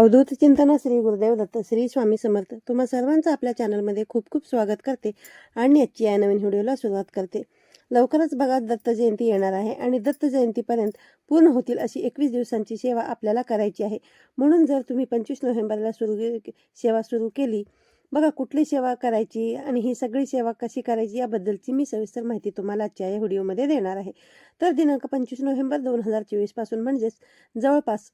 अवधूत चिंतन श्री गुरुदेव दत्त श्री स्वामी समर्थ. तुम्हा सर्वांचं आपल्या चॅनलमध्ये खूप खूप स्वागत करते आणि आजची या नवीन व्हिडिओला सुरुवात करते. लवकरच बघा दत्त जयंती येणार आहे आणि दत्त जयंतीपर्यंत पूर्ण होतील अशी एकवीस दिवसांची सेवा आपल्याला करायची आहे. म्हणून जर तुम्ही पंचवीस नोव्हेंबरला सुरू सेवा सुरू केली बघा कुठली सेवा करायची आणि ही सगळी सेवा कशी करायची याबद्दलची मी सविस्तर माहिती तुम्हाला आजच्या या व्हिडिओमध्ये देणार आहे. तर दिनांक पंचवीस नोव्हेंबर दोन हजार चोवीसपासून म्हणजेच जवळपास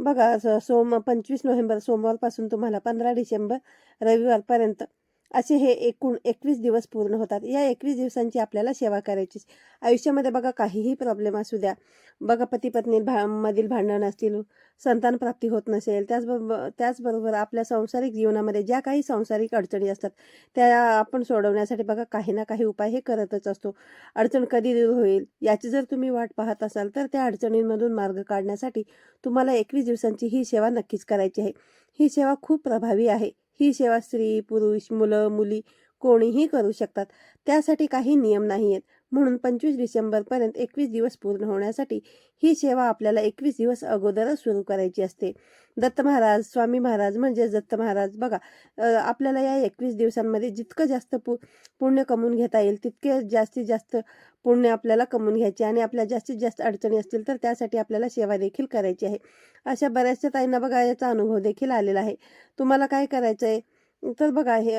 बघा सोम पंचवीस नोव्हेंबर सोमवारपासून तुम्हाला पंधरा डिसेंबर रविवारपर्यंत असे हे एकूण एकवीस दिवस पूर्ण होतात. या एकवीस दिवसांची आपल्याला सेवा करायची. आयुष्यामध्ये बघा काहीही प्रॉब्लेम असू द्या. बघा पती पत्नी भा मधील भांडण असतील संतान प्राप्ती होत नसेल त्याचबरोबर त्याचबरोबर आपल्या सांसारिक जीवनामध्ये ज्या काही सांसारिक अडचणी असतात त्या आपण सोडवण्यासाठी बघा काही ना काही उपाय हे करतच असतो. अडचण कधी दूर होईल याची जर तुम्ही वाट पाहत असाल तर त्या अडचणींमधून मार्ग काढण्यासाठी तुम्हाला एकवीस दिवसांची ही सेवा नक्कीच करायची आहे. ही सेवा खूप प्रभावी आहे. ही सेवा स्त्री पुरुष मुलं मुली कोणीही करू शकतात. त्यासाठी काही नियम नाही आहेत म्हणून पंचवीस डिसेंबरपर्यंत एकवीस दिवस पूर्ण होण्यासाठी ही सेवा आपल्याला एकवीस दिवस अगोदरच सुरू करायची असते. दत्त महाराज स्वामी महाराज म्हणजेच दत्त महाराज बघा आपल्याला या एकवीस दिवसांमध्ये जितकं जास्त पु पुण्य कमवून घेता येईल तितके जास्तीत जास्त पुण्य आपल्याला कमवून घ्यायचे आणि आपल्या जास्तीत जास्त अडचणी असतील तर त्यासाठी आपल्याला सेवा देखील करायची आहे. अशा बऱ्याचशा ताईंना बघा याचा अनुभव देखील आलेला आहे. तुम्हाला काय करायचं आहे तर बघा हे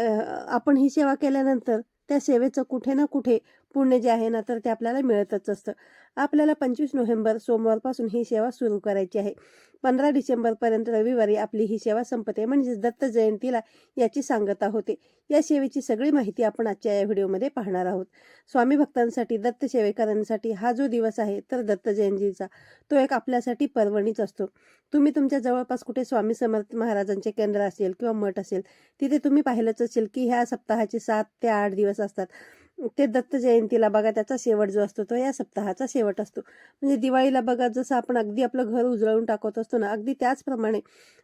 आपण ही सेवा केल्यानंतर त्या सेवेचं कुठे ना कुठे पुण्य जे आहे ना तर ते आपल्याला मिळतच असतं. आपल्याला पंचवीस नोव्हेंबर सोमवारपासून ही सेवा सुरू करायची आहे. पंधरा डिसेंबरपर्यंत रविवारी आपली ही सेवा संपते म्हणजेच दत्त जयंतीला याची सांगता होते. या सेवेची सगळी माहिती आपण आजच्या या व्हिडिओमध्ये पाहणार आहोत. स्वामी भक्तांसाठी दत्त सेवेकरांसाठी हा जो दिवस आहे तर दत्त जयंतीचा तो एक आपल्यासाठी पर्वणीच असतो. तुम्ही तुमच्या जवळपास कुठे स्वामी समर्थ महाराजांचे केंद्र असेल किंवा मठ असेल तिथे तुम्ही पाहिलंच असेल की ह्या सप्ताहाचे सात ते आठ दिवस असतात. ते दत्त जयंतीला बघा त्याचा शेवट जो असतो तो या सप्ताहाचा शेवट असतो. म्हणजे दिवाळीला बघा जसं आपण अगदी आपलं घर उजळून टाकत असतो ना अगदी त्याचप्रमाणे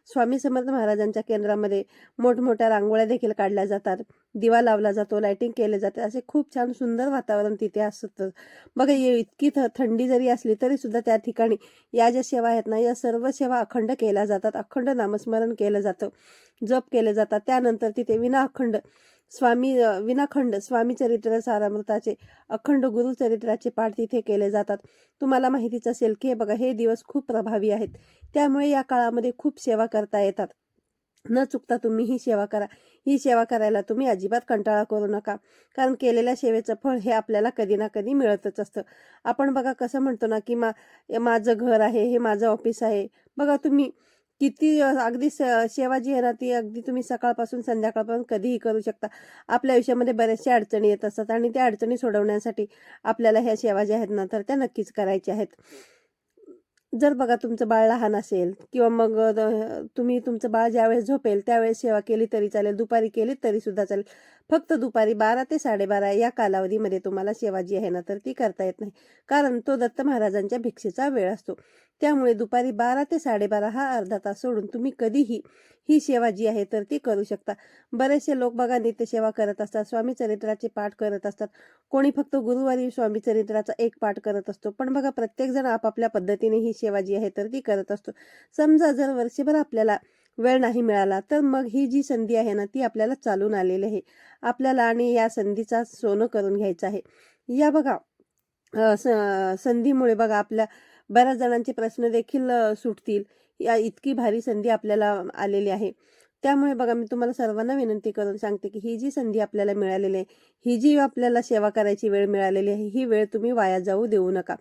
स्वामी समर्थ महाराजांच्या केंद्रामध्ये मोठमोठ्या रांगोळ्या देखील काढल्या जातात. दिवा लावला जातो लायटिंग केले जाते. असे खूप छान सुंदर वातावरण तिथे असतं. बघा ये इतकी थ थंडी जरी असली तरी सुद्धा त्या ठिकाणी या ज्या सेवा आहेत ना या सर्व सेवा अखंड केल्या जातात. अखंड नामस्मरण केलं जातं. जप केले जातात. त्यानंतर तिथे विना अखंड स्वामी विनाखंड स्वामी चरित्र सारामृताचे अखंड गुरुचरित्राचे पाठ तिथे केले जातात. तुम्हाला माहितीच असेल की हे बघा हे दिवस खूप प्रभावी आहेत. त्यामुळे या काळामध्ये खूप सेवा करता येतात. न चुकता तुम्ही ही सेवा करा. ही सेवा करायला तुम्ही अजिबात कंटाळा करू नका. कारण केलेल्या सेवेचं फळ हे आपल्याला कधी ना कधी मिळतच असतं. आपण बघा कसं म्हणतो ना की मा माझं घर आहे हे माझं ऑफिस आहे. बघा तुम्ही किती अगदी स सेवा जी आहे ना ती अगदी तुम्ही सकाळपासून संध्याकाळपर्यंत कधीही करू शकता. आपल्या आयुष्यामध्ये बऱ्याचशा अडचणी येत असतात आणि त्या अडचणी सोडवण्यासाठी आपल्याला ह्या सेवा ज्या आहेत ना तर त्या नक्कीच करायच्या आहेत. जर बघा तुमचं बाळ लहान असेल किंवा मग तुम्ही तुमचं बाळ ज्यावेळेस झोपेल त्यावेळेस सेवा केली तरी चालेल दुपारी केली तरी सुद्धा चालेल. फक्त दुपारी बारा ते साडेबारा या कालावधीमध्ये तुम्हाला शेवाजी आहे ना तर ती करता येत नाही. कारण तो दत्त महाराजांच्या भिक्षेचा वेळ असतो. त्यामुळे दुपारी बारा ते साडेबारा हा अर्धा तास सोडून तुम्ही कधीही ही सेवा जी आहे तर ती करू शकता. बरेचसे लोक बघा नित्यसेवा करत असतात स्वामी चरित्राचे पाठ करत असतात. कोणी फक्त गुरुवारी स्वामी चरित्राचा एक पाठ करत असतो. पण बघा प्रत्येकजण आपापल्या पद्धतीने ही सेवा जी आहे तर ती करत असतो. समजा जर वर्षभर आपल्याला वेळ नाही मिळाला तर मग ही जी संधी आहे ना ती आपल्याला चालून आलेली आहे. आपल्याला आणि या संधीचा सोनं करून घ्यायचं आहे. या बघा स- संधीमुळे बघा आपल्या बऱ्याच जणांचे प्रश्न देखील सुटतील. या इतकी भारी संधी आपल्याला आलेली आहे. त्यामुळे बघा मी तुम्हाला सर्वांना विनंती करून सांगते की ही जी संधी आपल्याला मिळालेली आहे ही जी आपल्याला सेवा करायची वेळ मिळालेली आहे ही वेळ तुम्ही वाया जाऊ देऊ नका.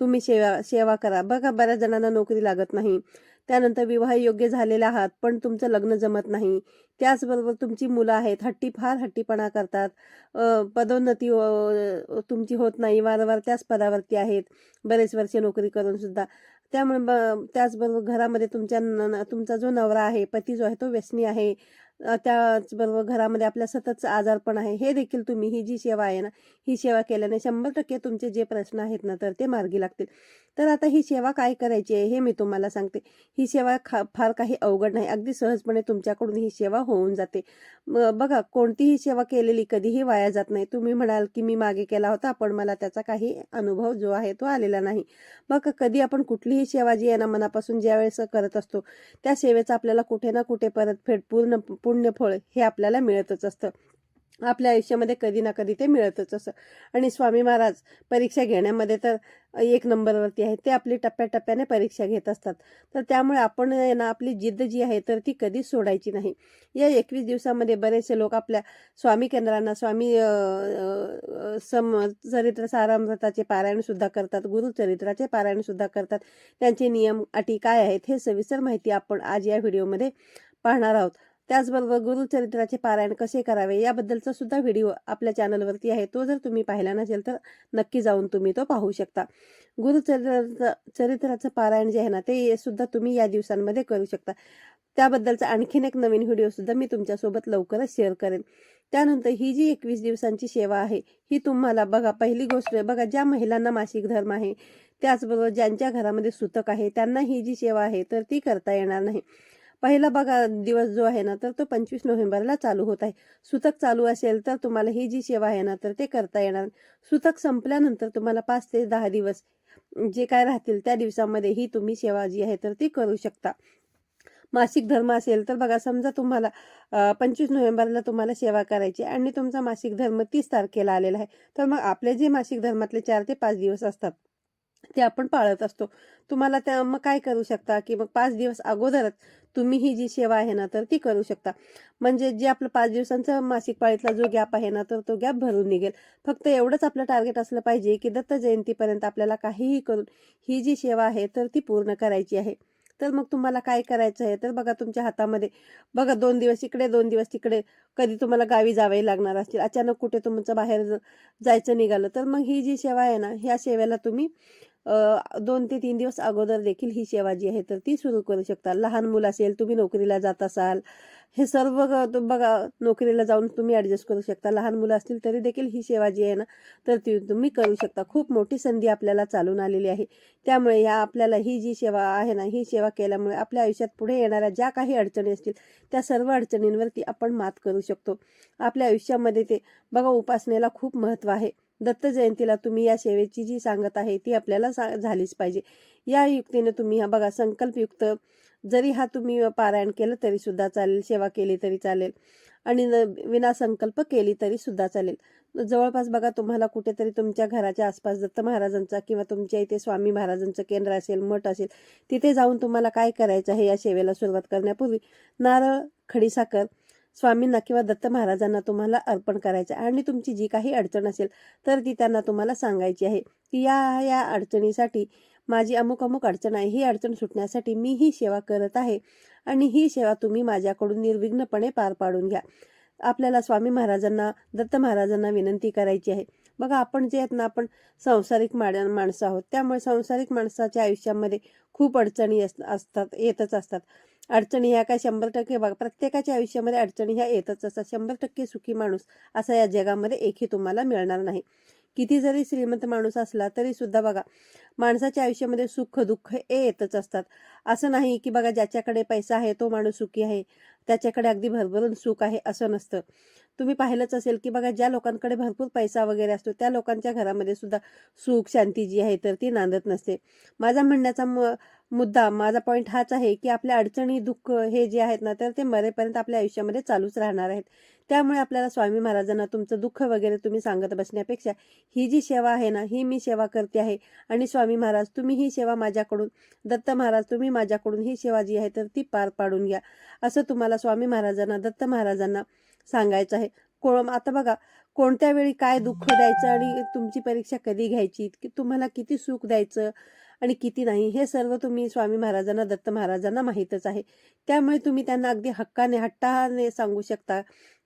तुम्ही सेवा सेवा करा. बघा बऱ्याच जणांना नोकरी लागत नाही. त्यानंतर विवाह योग्य झालेला आहात पण तुमचं लग्न जमत नाही. त्याचबरोबर तुमची मुलं आहेत हट्टी फार हट्टीपणा करतात. पदोन्नती तुमची होत नाही वारंवार त्याच पदावरती आहेत. बरेच वर्षे नोकरी करून सुद्धा. त्यामुळे ब त्याचबरोबर घरामध्ये तुमच्या न- तुमचा जो नवरा आहे पती जो आहे तो व्यसनी आहे. त्याचबरोबर घरामध्ये आपल्या सततचं आजारपण आहे. हे देखील तुम्ही ही जी सेवा आहे ना ही सेवा केल्याने शंभर टक्के तुमचे जे प्रश्न आहेत ना तर ते मार्गी लागतील. तर आता ही सेवा काय करायची आहे हे मी तुम्हाला सांगते. ही सेवा खा फार काही अवघड नाही. अगदी सहजपणे तुमच्याकडून ही सेवा होऊन जाते. बघा कोणतीही सेवा केलेली कधीही वाया जात नाही. तुम्ही म्हणाल की मी मागे केला होता पण मला त्याचा काही अनुभव जो आहे तो आलेला नाही. बघा कधी आपण कुठलीही सेवा जी आहे ना मनापासून ज्यावेळेस करत असतो त्या सेवेचं आपल्याला कुठे ना कुठे परतफेड पूर्ण पुण्यफळ हे आपल्याला मिळतच असतं. आपल्या आयुष्यामध्ये कधी ना कधी ते मिळतच असं आणि स्वामी महाराज परीक्षा घेण्यामध्ये तर एक नंबरवरती आहे ते आपली टप्प्याटप्प्याने परीक्षा घेत असतात. तर त्यामुळे आपण ना आपली जिद्द जी आहे तर ती कधीच सोडायची नाही. या एकवीस दिवसामध्ये बरेचसे लोक आपल्या स्वामी केंद्रांना स्वामी सम चरित्र सारामृताचे पारायणसुद्धा करतात. गुरुचरित्राचे पारायणसुद्धा करतात. त्यांचे नियम अटी काय आहेत हे सविस्तर माहिती आपण आज या व्हिडिओमध्ये पाहणार आहोत. त्याचबरोबर गुरुचरित्राचे पारायण कसे करावे याबद्दलचा सुद्धा व्हिडिओ आपल्या चॅनलवरती आहे. तो जर तुम्ही पाहिला नसेल तर नक्की जाऊन तुम्ही तो पाहू शकता. गुरुचरित्राचं चरित्राचं पारायण जे आहे ना ते सुद्धा तुम्ही या दिवसांमध्ये करू शकता. त्याबद्दलचा आणखीन एक नवीन व्हिडिओ सुद्धा मी तुमच्यासोबत लवकरच शेअर करेन. त्यानंतर ही जी एकवीस दिवसांची सेवा आहे ही तुम्हाला बघा पहिली गोष्ट बघा ज्या महिलांना मासिक धर्म आहे त्याचबरोबर ज्यांच्या घरामध्ये सुतक आहे त्यांना ही जी सेवा आहे तर ती करता येणार नाही. पहिला बघा दिवस जो आहे ना तर तो पंचवीस नोव्हेंबरला चालू होत आहे. सुतक चालू असेल तर तुम्हाला ही जी सेवा आहे ना तर ते करता येणार. सुतक संपल्यानंतर तुम्हाला पाच ते दहा दिवस जे काय राहतील त्या दिवसामध्ये ही तुम्ही सेवा जी आहे तर ती करू शकता. मासिक धर्म असेल तर बघा समजा तुम्हाला पंचवीस नोव्हेंबरला तुम्हाला सेवा करायची आणि तुमचा मासिक धर्म तीस तारखेला आलेला आहे. तर मग आपले जे मासिक धर्मातले चार ते पाच दिवस असतात ते आपण पाळत असतो. तुम्हाला त्या मग काय करू शकता? की मग पाच दिवस अगोदरच तुम्ही ही जी सेवा आहे ना तर ती करू शकता. म्हणजे जे आपलं पाच दिवसांचा मासिक पाळीतला जो गॅप आहे ना तर तो गॅप भरून निघेल. फक्त एवढंच आपलं टार्गेट असलं पाहिजे की दत्त जयंतीपर्यंत आपल्याला काहीही करून ही जी सेवा आहे तर ती पूर्ण करायची आहे. तर मग तुम्हाला काय करायचं आहे? तर बघा तुमच्या हातामध्ये बघा दोन दिवस इकडे दोन दिवस तिकडे. कधी तुम्हाला गावी जावे लागणार असतील. अचानक कुठे तुमचं बाहेर जायचं निघालं तर मग ही जी सेवा आहे ना ह्या सेवेला तुम्ही दोन ते तीन दिवस अगोदर देखील ही सेवा जी आहे तर ती सुरू करू शकता. लहान मुलं असेल तुम्ही नोकरीला जात असाल हे सर्व बघा नोकरीला जाऊन तुम्ही ॲडजस्ट करू शकता. लहान मुलं असतील तरी देखील ही सेवा जी आहे ना तर ती तुम्ही करू शकता. खूप मोठी संधी आपल्याला चालून आलेली आहे. त्यामुळे या आपल्याला ही जी सेवा आहे ना ही सेवा केल्यामुळे आपल्या आयुष्यात पुढे येणाऱ्या ज्या काही अडचणी असतील त्या सर्व अडचणींवरती आपण मात करू शकतो. आपल्या आयुष्यामध्ये ते बघा उपासनेला खूप महत्त्व आहे. दत्त जयंतीला तुम्ही या सेवेची जी सांगत आहे ती आपल्याला सा झालीच पाहिजे. या युक्तीने तुम्ही हा बघा संकल्पयुक्त जरी हा तुम्ही पारायण केलं तरी सुद्धा चालेल सेवा केली तरी चालेल आणि न विना संकल्प केली तरी सुद्धा चालेल. जवळपास बघा तुम्हाला कुठेतरी तुमच्या घराच्या आसपास दत्त महाराजांचा किंवा तुमच्या इथे स्वामी महाराजांचं केंद्र असेल मठ असेल तिथे जाऊन तुम्हाला काय करायचं आहे या सेवेला सुरुवात करण्यापूर्वी? नारळ खडीसाखर स्वामींना किंवा दत्त महाराजांना तुम्हाला अर्पण करायचं आहे. आणि तुमची जी काही अडचण असेल तर ती त्यांना तुम्हाला सांगायची आहे की या या अडचणीसाठी माझी अमुक अमुक अडचण आहे ही अडचण सुटण्यासाठी मी ही सेवा करत आहे आणि ही सेवा तुम्ही माझ्याकडून निर्विघ्नपणे पार पाडून घ्या. आपल्याला स्वामी महाराजांना दत्त महाराजांना विनंती करायची आहे. बघा आपण जे आहेत ना आपण संसारिक माण माणसं आहोत. त्यामुळे संसारिक माणसाच्या आयुष्यामध्ये खूप अडचणी अस असतात येतच असतात. अडचणी ह्या काय शंभर टक्के बघा प्रत्येकाच्या आयुष्यामध्ये अडचणी ह्या येतच असतात. शंभर टक्के सुखी माणूस असा या जगामध्ये एकही तुम्हाला मिळणार नाही. किती जरी श्रीमंत माणूस असला तरी सुद्धा बघा माणसाच्या आयुष्यामध्ये सुख दुःख हे येतच असतात. असं नाही की बघा ज्याच्याकडे पैसा आहे तो माणूस सुखी आहे. त्याच्याकडे अगदी भरभरून सुख आहे असं नसतं. तुम्ही पाहिलंच असेल की बघा ज्या लोकांकडे भरपूर पैसा वगैरे असतो त्या लोकांच्या घरामध्ये सुद्धा सुख शांती जी आहे तर ती नांदत नसते. माझा म्हणण्याचा म मुद्दा माझा पॉईंट हाच आहे की आपल्या अडचणी दुःख हे जे आहेत ना तर ते मरेपर्यंत आपल्या आयुष्यामध्ये चालूच राहणार आहेत. त्यामुळे आपल्याला स्वामी महाराजांना तुमचं दुःख वगैरे तुम्ही सांगत बसण्यापेक्षा ही जी सेवा आहे ना ही मी सेवा करते आहे. आणि स्वामी महाराज तुम्ही ही सेवा माझ्याकडून दत्त महाराज तुम्ही माझ्याकडून ही सेवा जी आहे तर ती पार पाडून घ्या. असं तुम्हाला स्वामी महाराजांना दत्त महाराजांना सांगायचं आहे. कोण आता बघा कोणत्या वेळी काय दुःख द्यायचं आणि तुमची परीक्षा कधी घ्यायची? की तुम्हाला किती सुख द्यायचं आणि किती नाही? हे सर्व तुम्ही स्वामी महाराजांना दत्त महाराजांना माहीतच आहे. त्यामुळे तुम्ही त्यांना अगदी हक्काने हट्टाने सांगू शकता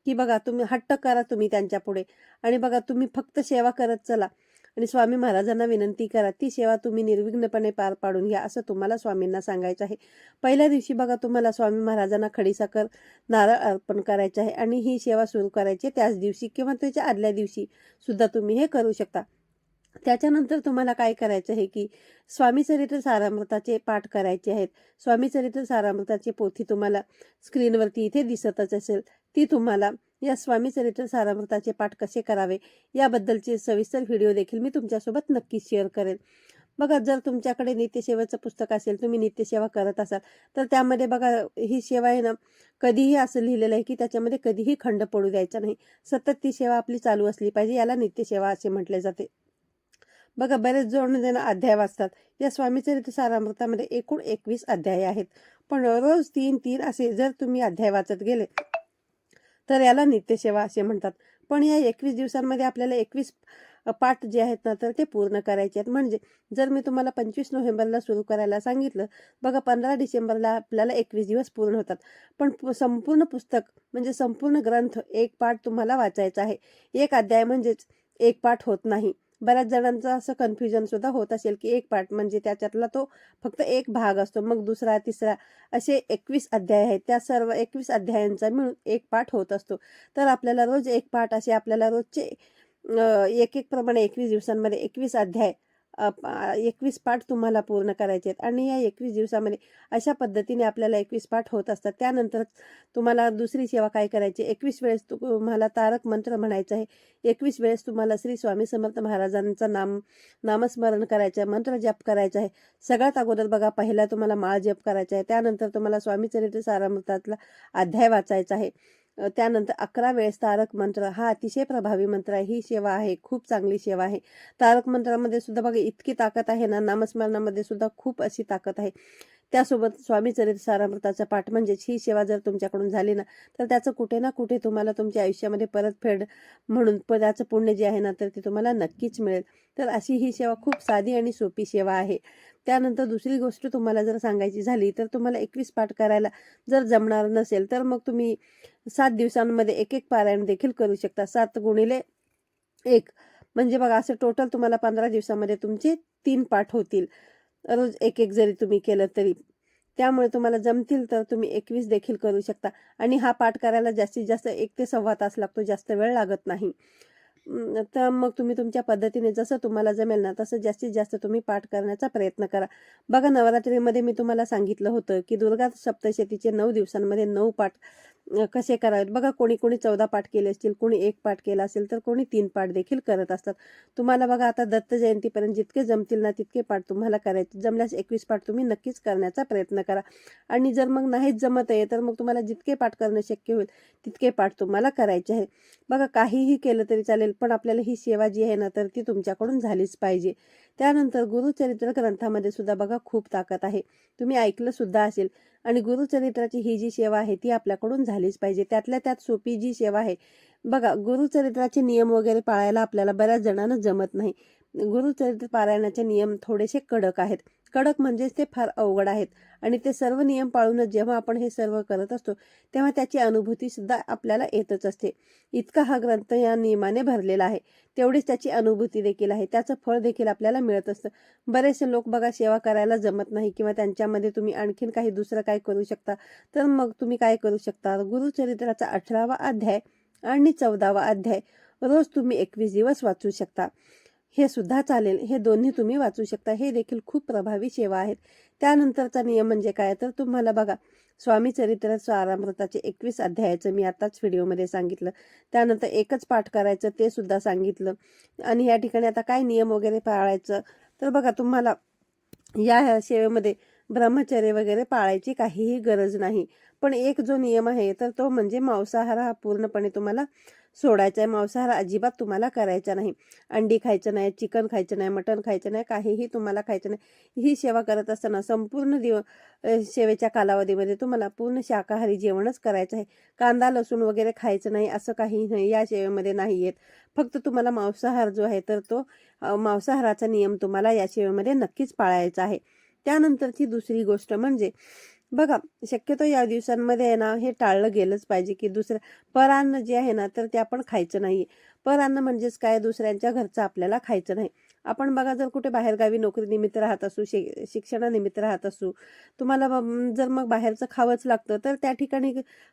की बघा तुम्ही हट्ट करा तुम्ही त्यांच्या पुढे. आणि बघा तुम्ही फक्त सेवा करत चला. आणि स्वामी महाराजांना विनंती करा ती सेवा तुम्ही निर्विघ्नपणे पार पाडून घ्या असं तुम्हाला स्वामींना सांगायचं आहे. पहिल्या दिवशी बघा तुम्हाला स्वामी महाराजांना खडीसाखर नारळ अर्पण करायचे आहे आणि ही सेवा सुरू करायची आहे. त्याच दिवशी किंवा त्याच्या आदल्या दिवशी सुद्धा तुम्ही हे करू शकता. त्याच्यानंतर तुम्हाला काय करायचं आहे की स्वामी चरित्र सारामृताचे पाठ करायचे आहेत. स्वामी चरित्र सारामृताची पोथी तुम्हाला स्क्रीनवरती इथे दिसतच असेल. ती तुम्हाला या स्वामी चरित्र सारामृताचे पाठ कसे करावे याबद्दलचे सविस्तर व्हिडिओ देखील मी तुमच्यासोबत नक्कीच शेअर करेन. बघा जर तुमच्याकडे नित्यसेवेचं पुस्तक असेल तुम्ही नित्यसेवा करत असाल तर त्यामध्ये बघा ही सेवा आहे ना कधीही असं लिहिलेलं आहे की त्याच्यामध्ये कधीही खंड पडू द्यायचा नाही. सतत ती सेवा आपली चालू असली पाहिजे याला नित्यसेवा असे म्हटले जाते. बघा बरेच जोडून जण म्हणजे अध्याय वाचतात. या स्वामी चरित्र सारामृतामध्ये एकूण एकवीस अध्याय आहेत. पण रोज तीन तीन असे जर तुम्ही अध्याय वाचत गेले तर याला नित्यसेवा असे म्हणतात. पण या एकवीस दिवसांमध्ये आपल्याला एकवीस पाठ जे आहेत ना तर ते पूर्ण करायचे आहेत. म्हणजे जर मी तुम्हाला पंचवीस नोव्हेंबरला सुरू करायला सांगितलं बघा पंधरा डिसेंबरला आपल्याला एकवीस दिवस पूर्ण होतात. पण संपूर्ण पुस्तक म्हणजे संपूर्ण ग्रंथ एक पाठ तुम्हाला वाचायचा आहे. एक अध्याय म्हणजेच एक पाठ होत नाही. बऱ्याच जणांचं असं कन्फ्युजन सुद्धा होत असेल की एक पाठ म्हणजे त्याच्यातला तो फक्त एक भाग असतो मग दुसरा तिसरा असे एकवीस अध्याय आहेत. त्या सर्व एकवीस अध्यायांचा मिळून एक पाठ होत असतो. तर आपल्याला रोज एक पाठ असे आपल्याला रोजचे एक एक प्रमाणे एकवीस दिवसांमध्ये एकवीस अध्याय एकवीस पाठ तुम्हाला पूर्ण करायचे आहेत. आणि या एकवीस दिवसामध्ये अशा पद्धतीने आपल्याला एकवीस पाठ होत असतात. त्यानंतर तुम्हाला दुसरी सेवा काय करायची? एकवीस वेळेस तुम्हाला तारक मंत्र म्हणायचं आहे. एकवीस वेळेस तुम्हाला श्री स्वामी समर्थ महाराजांचं नाम नामस्मरण करायचं आहे. मंत्र जप करायचा आहे. सगळ्यात अगोदर बघा पहिला तुम्हाला माळ जप करायचा आहे. त्यानंतर तुम्हाला स्वामी चरित्र सारामृतातला अध्याय वाचायचा आहे. त्यानंतर अकरा वेळेस तारक मंत्र हा अतिशय प्रभावी मंत्र आहे. ही सेवा आहे. खूप चांगली सेवा आहे. तारक मंत्रामध्ये सुद्धा बघा इतकी ताकद आहे ना नामस्मरणामध्ये सुद्धा खूप अशी ताकद आहे. त्यासोबत स्वामी चरित्र सारामृताचा पाठ म्हणजेच ही सेवा जर तुमच्याकडून झाली ना तर त्याचं कुठे ना कुठे तुम्हाला तुमच्या आयुष्यामध्ये परतफेड म्हणून त्याचं पुण्य जे आहे ना तर ते तुम्हाला नक्कीच मिळेल. तर अशी ही सेवा खूप साधी आणि सोपी सेवा आहे. त्यानंतर दुसरी गोष्ट तुम्हाला जर सांगायची झाली तर तुम्हाला एकवीस पाठ करायला जर जमणार नसेल तर मग तुम्ही सात दिवसांमध्ये एक एक पारायण देखील करू शकता. सात गुणिले एक. म्हणजे बघा असं टोटल तुम्हाला पंधरा दिवसामध्ये तुमचे तीन पाठ होतील. रोज एक एक जरी तुम्ही केलं तरी. त्यामुळे तुम्हाला जमतील तर तुम्ही एकवीस देखील करू शकता. आणि हा पाठ करायला जास्तीत जास्त एक ते सव्वा तास लागतो जास्त वेळ लागत नाही. तर मग तुम्ही तुमच्या पद्धतीने जसं तुम्हाला जमेल ना तसं जास्तीत जास्त तुम्ही पाठ करण्याचा प्रयत्न करा. बघा नवरात्रीमध्ये मी तुम्हाला सांगितलं होतं की दुर्गा सप्तशतीचे नऊ दिवसांमध्ये नऊ पाठ कसे करावेत? बघा कोणी कोणी चौदा पाठ केले असतील कोणी एक पाठ केला असेल तर कोणी तीन पाठ देखील करत असतात. तुम्हाला बघा आता दत्त जयंतीपर्यंत जितके जमतील ना तितके पाठ तुम्हाला करायचे. जमल्यास एकवीस पाठ तुम्ही नक्कीच करण्याचा प्रयत्न करा. आणि जर मग नाहीच जमत आहे तर मग तुम्हाला जितके पाठ करणं शक्य होईल तितके पाठ तुम्हाला करायचे आहे. बघा काहीही केलं तरी चालेल पण आपल्याला ही सेवा जी आहे ना तर ती तुमच्याकडून झालीच पाहिजे. त्यानंतर गुरुचरित्र ग्रंथामध्ये सुद्धा बघा खूप ताकद आहे. तुम्ही ऐकलं सुद्धा असेल. आणि गुरुचरित्राची ही जी सेवा आहे ती आपल्याकडून झाली झालीच पाहिजे. त्यातल्या त्यात सोपी जी सेवा आहे बघा गुरुचरित्राचे नियम वगैरे पाळायला आपल्याला बऱ्याच जणांना जमत नाही. गुरुचरित्र पारायणाचे नियम थोडेसे कडक आहेत. कडक म्हणजेच ते फार अवघड आहेत आणि ते सर्व नियम पाळूनच जेव्हा आपण हे सर्व करत असतो तेव्हा त्याची अनुभूती सुद्धा आपल्याला येतच असते. इतका हा ग्रंथ या नियमाने भरलेला आहे. तेवढीच त्याची अनुभूती देखील आहे. त्याचं फळ देखील आपल्याला मिळत असतं. बरेचसे लोक बघा सेवा करायला जमत नाही किंवा त्यांच्यामध्ये तुम्ही आणखीन काही दुसरं काय करू शकता तर मग तुम्ही काय करू शकता? गुरुचरित्राचा अठरावा अध्याय आणि चौदावा अध्याय रोज तुम्ही एकवीस दिवस वाचू शकता. हे सुद्धा चालेल. हे दोन्ही तुम्ही वाचू शकता. हे देखील खूप प्रभावी सेवा आहेत. त्यानंतरचा नियम म्हणजे काय? तर तुम्हाला बघा स्वामी चरित्र स्वारामृताचे एकवीस अध्यायाचं मी आताच व्हिडिओमध्ये सांगितलं. त्यानंतर एकच पाठ करायचं ते सुद्धा सांगितलं. आणि या ठिकाणी आता काय नियम वगैरे पाळायचं? तर बघा तुम्हाला या सेवेमध्ये ब्रह्मचर्य वगैरे पाळायची काहीही गरज नाही. पण एक जो नियम आहे तर तो म्हणजे मांसाहार हा पूर्णपणे तुम्हाला सोडायचा आहे. मांसाहार अजिबात तुम्हाला करायचा नाही. अंडी खायचं नाही चिकन खायचं नाही मटण खायचं नाही काहीही तुम्हाला खायचं नाही. ही सेवा करत असताना संपूर्ण दिव सेवेच्या कालावधीमध्ये तुम्हाला पूर्ण शाकाहारी जेवणच करायचं आहे. कांदा लसूण वगैरे खायचं नाही असं काही नाही या सेवेमध्ये नाही येत. फक्त तुम्हाला मांसाहार जो आहे तर तो मांसाहाराचा नियम तुम्हाला या सेवेमध्ये नक्कीच पाळायचा आहे. त्यानंतरची दुसरी गोष्ट म्हणजे बघा शक्यतो या दिवसांमध्ये आहे ना हे टाळलं गेलंच पाहिजे की दुसरं परान्न जे आहे ना तर ते आपण खायचं नाही परान्न म्हणजेच काय? दुसऱ्यांच्या घरचं आपल्याला खायचं नाही. आपण बघा जर कुठे बाहेरगावी नोकरीनिमित्त राहत असू शि शिक्षणानिमित्त राहत असू तुम्हाला जर मग बाहेरचं खावंच लागतं तर त्या ठिकाणी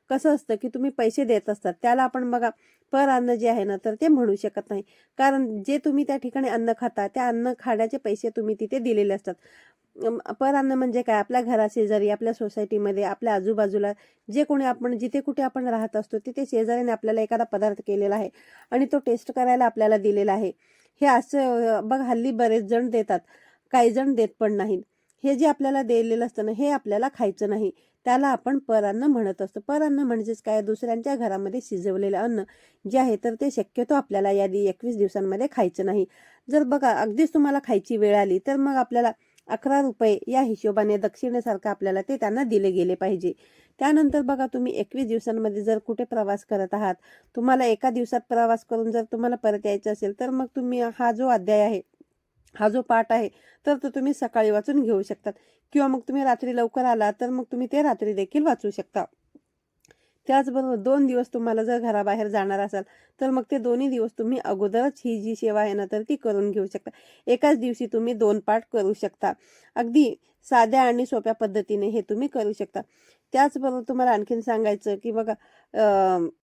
कसं असतं की तुम्ही पैसे देत असतात. त्याला आपण बघा पर अन्न जे आहे ना तर ते म्हणू शकत नाही. कारण जे तुम्ही त्या ठिकाणी अन्न खाता त्या अन्न खाण्याचे पैसे तुम्ही तिथे दिलेले असतात. पर अन्न म्हणजे काय? आपल्या घरा शेजारी आपल्या सोसायटीमध्ये आपल्या आजूबाजूला जे कोणी आपण जिथे कुठे आपण राहत असतो तिथे शेजाऱ्याने आपल्याला एखादा पदार्थ केलेला आहे आणि तो टेस्ट करायला आपल्याला दिलेला आहे. हे असं बघ हल्ली बरेच जण देतात. काही जण देत पण नाहीत. हे जे आपल्याला दिलेलं असतं ना हे आपल्याला खायचं नाही. त्याला आपण परान्न म्हणत असतो. परान्न म्हणजेच काय? दुसऱ्यांच्या घरामध्ये शिजवलेलं अन्न जे आहे तर ते शक्यतो आपल्याला यादी एकवीस दिवसांमध्ये खायचं नाही. जर बघा अगदीच तुम्हाला खायची वेळ आली तर मग आपल्याला अकरा रुपये या हिशोबाने दक्षिणेसारखं आपल्याला ते त्यांना दिले गेले पाहिजे. त्यानंतर बघा तुम्ही एकवीस दिवसांमध्ये जर कुठे प्रवास करत आहात तुम्हाला एका दिवसात प्रवास करून जर तुम्हाला परत यायचं असेल तर मग तुम्ही हा जो अध्याय आहे हा जो पाठ आहे तर तो तुम्ही सकाळी वाचून घेऊ शकतात किंवा मग तुम्ही रात्री लवकर आला तर मग तुम्ही ते रात्री देखील वाचू शकता. त्याचबरोबर दोन दिवस तुम्हाला जर घराबाहेर जाणार असाल तर मग ते दोन्ही दिवस तुम्ही अगोदरच ही जी सेवा आहे ना तर ती करून घेऊ शकता. एकाच दिवशी तुम्ही दोन पाठ करू शकता. अगदी साध्या आणि सोप्या पद्धतीने हे तुम्ही करू शकता. त्याचबरोबर तुम्हाला आणखीन सांगायचं की बघा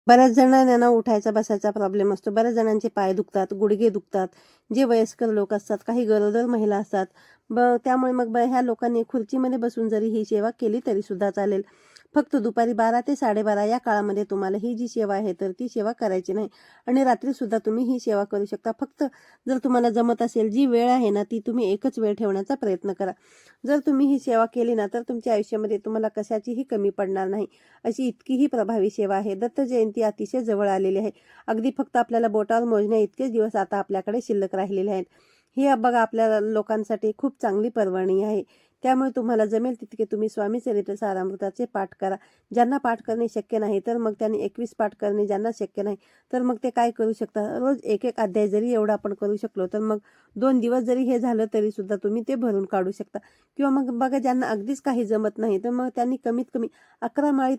बऱ्याच जणांना ना उठायचा बसायचा प्रॉब्लेम असतो. बऱ्याच जणांचे पाय दुखतात गुडघे दुखतात. जे वयस्कर लोक असतात काही गरोदर महिला असतात. ब त्यामुळे मग ह्या लोकांनी खुर्चीमध्ये बसून जरी ही सेवा केली तरी सुद्धा चालेल. फक्त दुपारी बारा ते साडेबारा या काळामध्ये तुम्हाला ही जी सेवा आहे तर ती सेवा करायची नाही. आणि रात्री सुद्धा तुम्ही ही सेवा करू शकता. फक्त जर तुम्हाला जमत असेल जी वेळ आहे ना ती तुम्ही एकच वेळ ठेवण्याचा प्रयत्न करा. जर तुम्ही ही सेवा केली ना तर तुमच्या आयुष्यामध्ये तुम्हाला कशाचीही कमी पडणार नाही. अशी इतकीही प्रभावी सेवा आहे. दत्त जयंती अतिशय जवळ आलेली आहे. अगदी फक्त आपल्याला बोटावर मोजण्या इतकेच दिवस आता आपल्याकडे शिल्लक राहिलेले आहेत. ही बघा आपल्या लोकांसाठी खूप चांगली पर्वणी आहे. त्यामुळे तुम्हाला जमेल तितके तुम्ही स्वामी चरित्र सारामृताचे पाठ करा. ज्यांना पाठ करणे शक्य नाही तर मग त्यांनी एकवीस पाठ करणे ज्यांना शक्य नाही तर मग ते काय करू शकता रोज एक एक अध्याय जरी एवढा आपण करू शकलो तर मग दोन दिवस जरी हे झालं तरी सुद्धा तुम्ही ते भरून काढू शकता. किंवा मग बघा ज्यांना अगदीच काही जमत नाही तर मग त्यांनी कमीत कमी अकरा माळी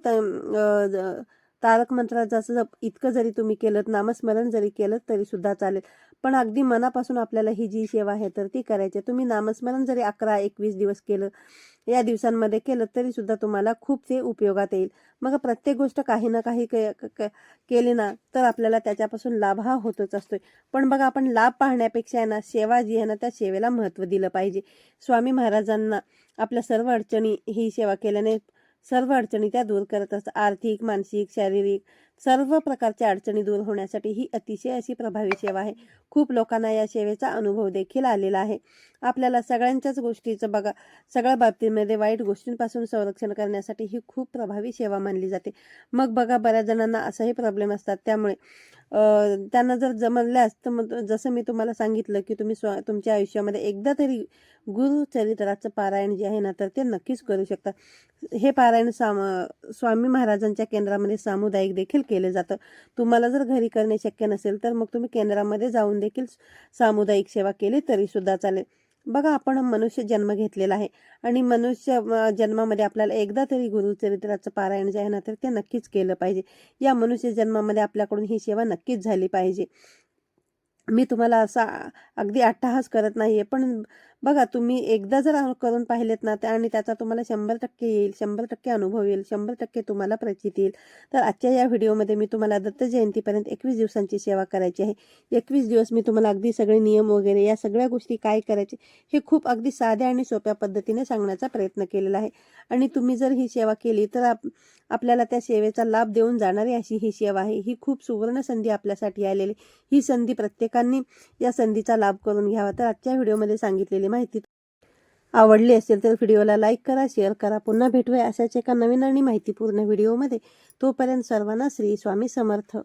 तारक मंत्राचं जप इतकं जरी तुम्ही केलं नामस्मरण जरी केलं तरी सुद्धा चालेल. पण अगदी मनापासून आपल्याला ही जी सेवा आहे तर ती करायची आहे. तुम्ही नामस्मरण जरी अकरा एकवीस दिवस केलं या दिवसांमध्ये केलं तरी सुद्धा तुम्हाला खूप ते उपयोगात येईल. मग प्रत्येक गोष्ट काही ना काही क- क- केली ना तर आपल्याला त्याच्यापासून लाभ हा होतच असतोय. पण बघा आपण लाभ पाहण्यापेक्षा आहे ना सेवा जी आहे ना त्या सेवेला महत्त्व दिलं पाहिजे. स्वामी महाराजांना आपल्या सर्व अडचणी ही सेवा केल्याने सर्व अडचणी त्या दूर करत असतात आर्थिक मानसिक शारीरिक सर्व प्रकारच्या अडचणी दूर होण्यासाठी ही अतिशय अशी प्रभावी सेवा आहे. खूप लोकांना या सेवेचा अनुभव देखील आलेला आहे. आपल्याला सगळ्यांच्याच गोष्टीचं बघा. सगळ्या बाबतीमध्ये वाईट गोष्टींपासून संरक्षण करण्यासाठी ही खूप प्रभावी सेवा मानली जाते. मग बघा बऱ्याच जणांना असाही प्रॉब्लेम असतात. त्यामुळे त्यांना जर जमल्यास तर मग जसं मी तुम्हाला सांगितलं की तुम्ही स्व तुमच्या आयुष्यामध्ये एकदा तरी गुरुचरित्राचं पारायण जे आहे ना तर ते नक्कीच करू शकता. हे पारायण साम स्वामी महाराजांच्या केंद्रामध्ये सामुदायिक देखील केले जातं. तुम्हाला जर घरी करणे शक्य नसेल तर मग तुम्ही केंद्रामध्ये जाऊन देखील सामुदायिक सेवा केली तरी सुद्धा चालेल. बघा आपण मनुष्य जन्म घेतलेला आहे आणि मनुष्य जन्मामध्ये आपल्याला एकदा तरी गुरुचरित्राचं पारायण जे आहे ना तर ते नक्कीच केलं पाहिजे. या मनुष्य जन्मामध्ये आपल्याकडून ही सेवा नक्कीच झाली पाहिजे. मी तुम्हाला असा अगदी अट्टाहास करत नाहीये. पण बघा तुम्ही एकदा जर करून पाहिलेत ना त्या आणि त्याचा तुम्हाला शंभर टक्के येईल शंभर टक्के अनुभव येईल शंभर टक्के तुम्हाला प्रचित येईल. तर आजच्या या व्हिडिओमध्ये मी तुम्हाला दत्त जयंतीपर्यंत एकवीस दिवसांची सेवा करायची आहे. एकवीस दिवस मी तुम्हाला अगदी सगळे नियम वगैरे या सगळ्या गोष्टी काय करायचे हे खूप अगदी साध्या आणि सोप्या पद्धतीने सांगण्याचा प्रयत्न केलेला आहे. आणि तुम्ही जर ही सेवा केली तर आप आपल्याला त्या सेवेचा लाभ देऊन जाणारी अशी ही सेवा आहे. ही खूप सुवर्ण संधी आपल्यासाठी आलेली ही संधी प्रत्येकाने या संधीचा लाभ करून घ्यावा. तर आजच्या व्हिडिओमध्ये सांगितलेली माहिती आवडली असेल तर व्हिडिओला लाईक करा शेअर करा. पुन्हा भेटूया अशाच एका नवीन आणि माहितीपूर्ण व्हिडिओमध्ये. तोपर्यंत सर्वांना श्री स्वामी समर्थ.